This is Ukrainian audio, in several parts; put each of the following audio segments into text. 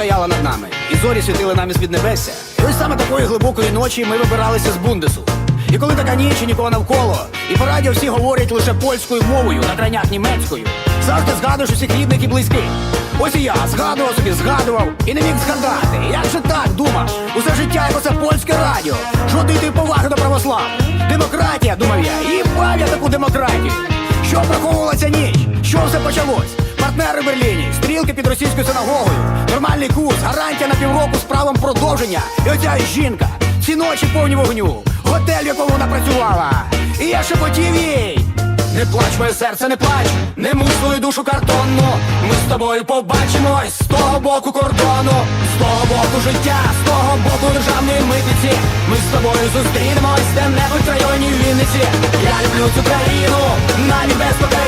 стояла над нами, і зорі світили нам із під небесся. І ось саме такої глибокої ночі ми вибиралися з бундесу. І коли така ніч і нікого навколо, і по радіо всі говорять лише польською мовою, на крайнях німецькою, завжди згадуєш усіх рідних і близьких. Ось і я згадував собі, згадував і не міг згадати. Як же так думав? Усе життя як оце польське радіо. Жодної ти поваги до православ. Демократія, думав я, і бав таку демократію. Що приховувалася ніч? Що все почалось? Партнери в Берліні, стрілки під російською синагогою, нормальний курс, гарантія на півроку з правом продовження. І оця жінка, ці ночі повні вогню, готель, в якому вона працювала. І я шепотів їй. Не плач, моє серце, не плач, не муч свою душу картонну. Ми з тобою побачимось з того боку кордону, з того боку життя, з того боку державної митниці. Ми з тобою зустрінемось де-небудь в районі Вінниці. Я люблю цю країну, навіть без.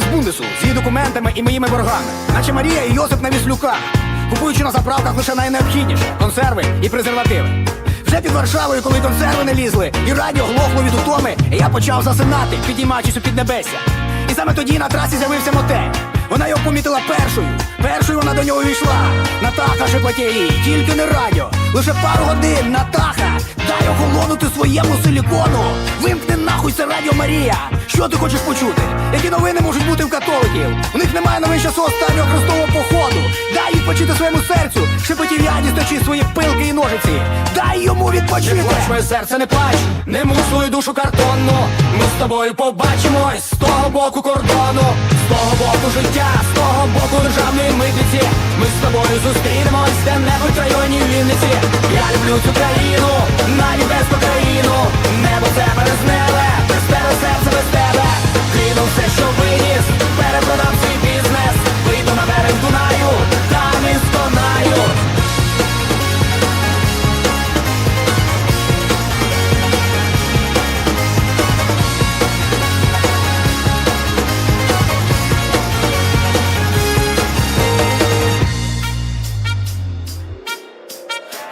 З Бундесу з її документами і моїми боргами, наче Марія і Йосип на віслюках, купуючи на заправках лише найнеобхідніше консерви і презервативи. Вже під Варшавою, коли консерви не лізли, і радіо глохло від утоми, я почав засинати, підіймаючись у піднебесся. І саме тоді на трасі з'явився мотель. Вона його помітила першою. Першою вона до нього увійшла. Натаха шепоте їй, тільки не радіо. Лише пару годин, Натаха, дай охолонути своєму силікону. Вимкни нахуй це радіо Марія. Що ти хочеш почути? Які новини можуть бути в католиків? У них немає новин часу останнього хрестового походу. Дай відпочити своєму серцю. Шепотів я дістачи свої пилки і. Дай йому відпочити. Не моє серце, не плач, не муч свою душу картонну. Ми з тобою побачимось з того боку кордону, з того боку життя, з того боку державної митниці. Ми з тобою зустрінемось де-небудь в районі Вінниці. Я люблю цю країну, навіть без покаїну. Небо це березневе,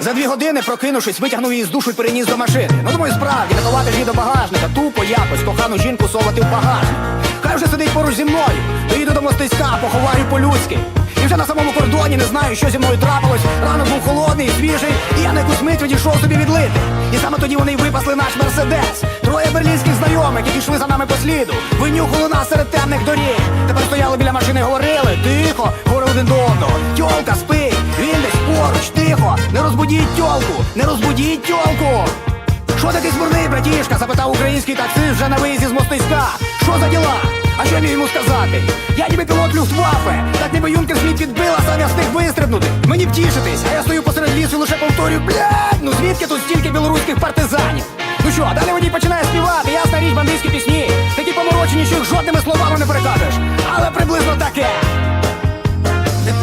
За дві години, прокинувшись, витягнув її з душу і переніс до машини. Ну думаю, справді, не ж її до багажника, тупо якось кохану жінку совати в багажник. Хай вже сидить поруч зі мною, доїду до мостиська, поховаю по-людськи. І вже на самому кордоні не знаю, що зі мною трапилось. Ранок був холодний, свіжий, і я на якусь мить відійшов собі відлити. І саме тоді вони й випасли наш мерседес. Троє берлінських знайомих, які йшли за нами по сліду. Винюхали нас серед темних доріг. Тепер стояли біля машини, говорили, тихо, говорили один до одного. Тьолка, спить, не розбудіть тьолку, не розбудіть тьолку. Що такий смурний, братішка? запитав український таксист вже на виїзді з мостиська. Що за діла? А що міг йому сказати? Я ніби пілот Люфтваффе, так ніби юнкер мені підбила, сам я встиг вистрибнути. Мені втішитись, а я стою посеред лісу і лише повторюю, блядь, ну звідки тут стільки білоруських партизанів? Ну що, далі водій починає співати, ясна річ бандитські пісні, такі поморочені, що їх жодними словами не перекажеш. Але приблизно таке.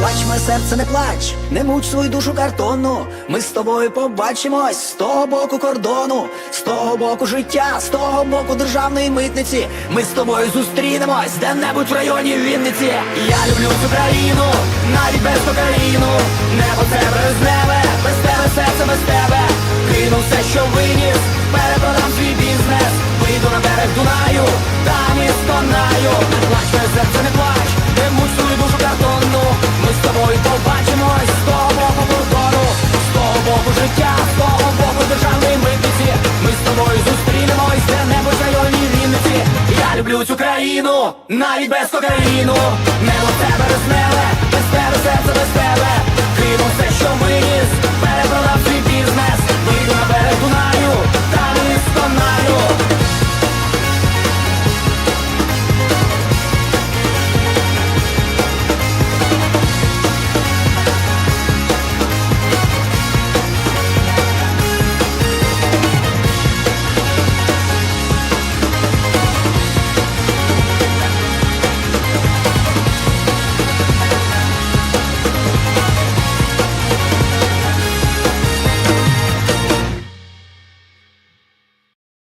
Плач, моє серце, не плач, не муч свою душу картонну. Ми з тобою побачимось з того боку кордону, з того боку життя, з того боку державної митниці. Ми з тобою зустрінемось де-небудь в районі Вінниці. Я люблю цю країну, навіть без покаїну. Небо це березневе, без тебе серце без тебе. Кину все, що виніс, перепродам свій бізнес. Вийду на берег Дунаю, там і сконаю. Плач, моє серце, не плач, з тобою побачимось з того боку кордону, з того боку життя, з того боку державної митниці. Ми з тобою зустрінемось де-небудь в районі Вінниці. Я люблю цю країну, навіть без кокаїну. Небо тебе березневе, без тебе серце без тебе. Кину все, що виніс, перепродав свій бізнес.